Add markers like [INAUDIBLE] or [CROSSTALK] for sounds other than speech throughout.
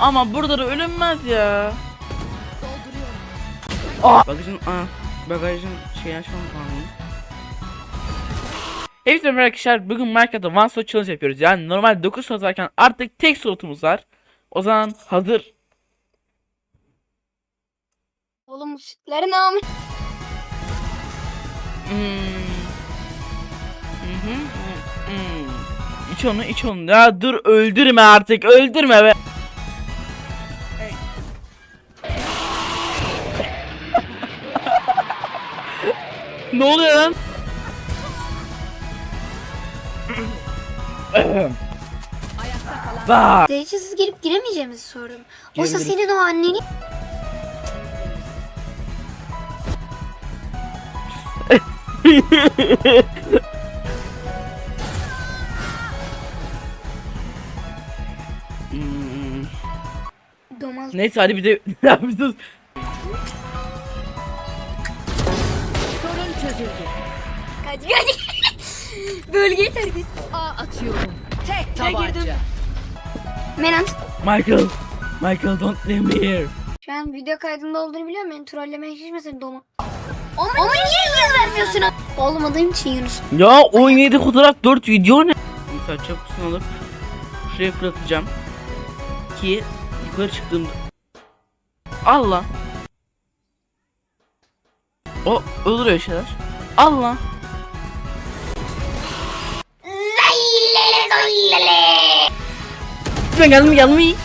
Ama burada da ölünmez ya. Aa. Bagajın, aa, bagajın şey açmam lazım. Hepsi arkadaşlar. Bugün markette one slot challenge yapıyoruz. Yani normal 9 slot varken artık tek slotumuz var. O zaman hazır. Oğlum sütleri ne yapmış? Hmm. Hı hı, hı. İç onu iç onu. Ya dur öldürme artık öldürme be. Ne oluyor lan? Bak. Derecesiz girip giremeyeceğimizi sordum. Oysa Girebiliriz. senin o annenin... [LAUGHS] Neyse hadi bir de [LAUGHS] bir sus. Çözüldü. Kaç kaç. [LAUGHS] Bölgeyi terk et. A atıyorum. Tek tabanca. girdim. Menan. Michael. Michael don't leave me here. Şu an video kaydında olduğunu biliyorum. Beni trollemeye şişmesin Doma. Onu, Onu niye yıl vermiyorsun? Olmadığım için Yunus. Ya 17 fotoğraf 4 video ne? Mesela çabuksun alıp şuraya fırlatacağım. Ki yukarı çıktığımda Allah. O olur öyle şeyler. Allah. Ben geldim geldim.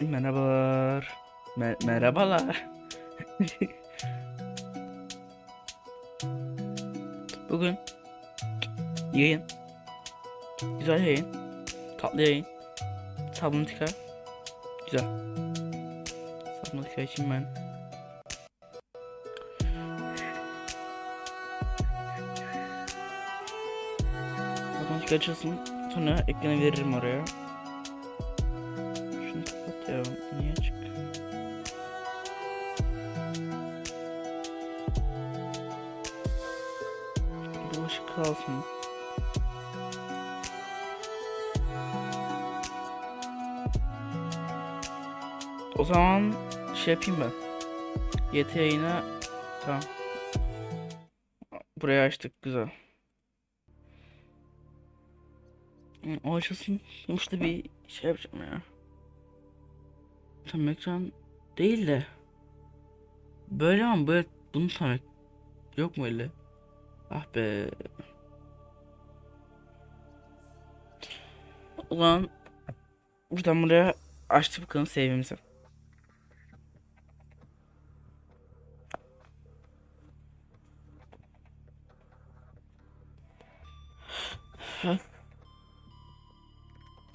Merhabalar. Me- merhabalar. [LAUGHS] Bugün yayın. Güzel yayın. Tatlı yayın. Sabuntika. Güzel. Sabuntika için ben Sabuntika açılsın. Sonra ekranı veririm oraya. Şunu kapat. Niye açık? Bulaşık kalsın. O zaman şey yapayım ben. YT yayına tamam. Buraya açtık güzel. O açılsın. Sonuçta bir şey yapacağım ya. Tam ekran değil de. Böyle ama böyle bunu tam Yok mu öyle? Ah be. Ulan buradan buraya açtık bakalım save'imizi.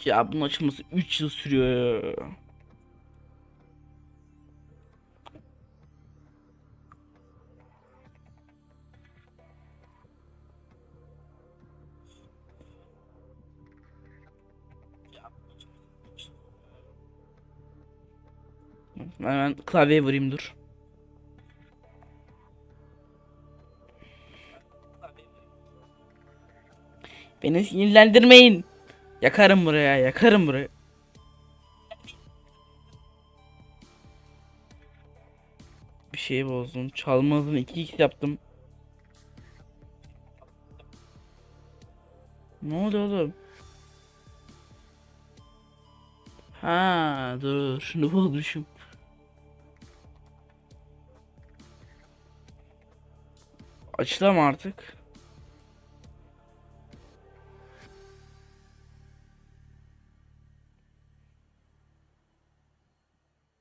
Ya bunun açılması 3 yıl sürüyor ya. Hemen klavyeye vurayım dur. Beni sinirlendirmeyin. Yakarım buraya, yakarım buraya. Bir şey bozdum. Çalma hızını 2x yaptım. Ne oldu oğlum? Ha, dur. [LAUGHS] Şunu bozmuşum. Açılam artık.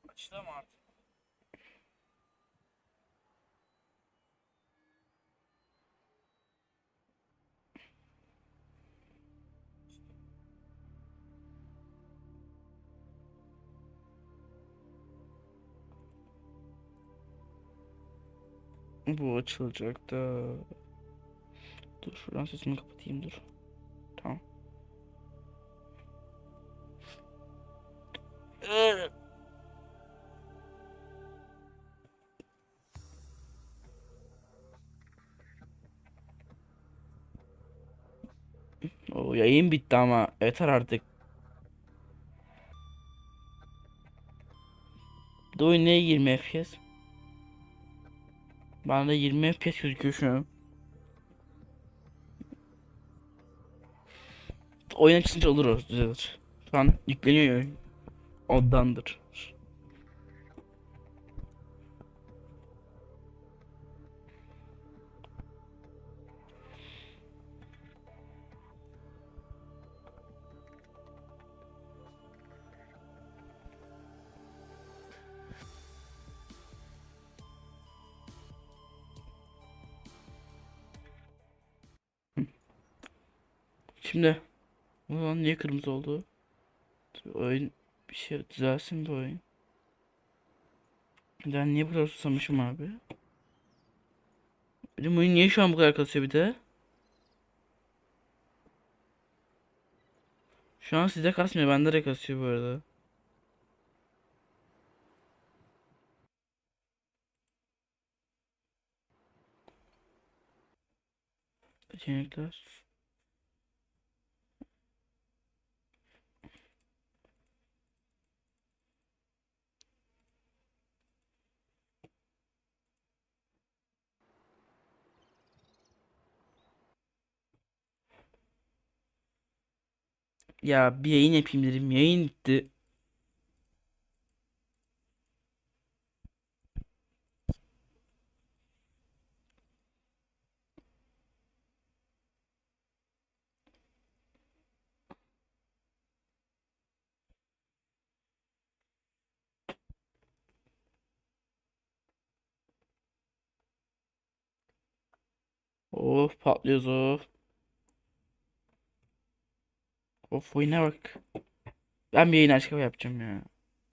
Açılam artık. Bu açılacak da. Dur şuradan sesimi kapatayım dur. Tamam. O yayın bitti ama yeter artık. De oyun neye 20 FPS? Bana da 20 FPS gözüküyor şu an. Oyun açınca olur o düzelir. Şu an yükleniyor oyun. Ondandır. Şimdi Ulan niye kırmızı oldu? Oyun bir şey düzelsin bu oyun. Ben niye bu kadar susamışım abi? Benim oyun niye şu an bu kadar kasıyor bir de? Şu an sizde kasmıyor, bende de kasıyor bu arada. Seçenekler. Ya bir yayın yapayım dedim. Yayın bitti. Of patlıyoruz of. Of oyuna bak. Ben bir yayın açıklama yapacağım ya.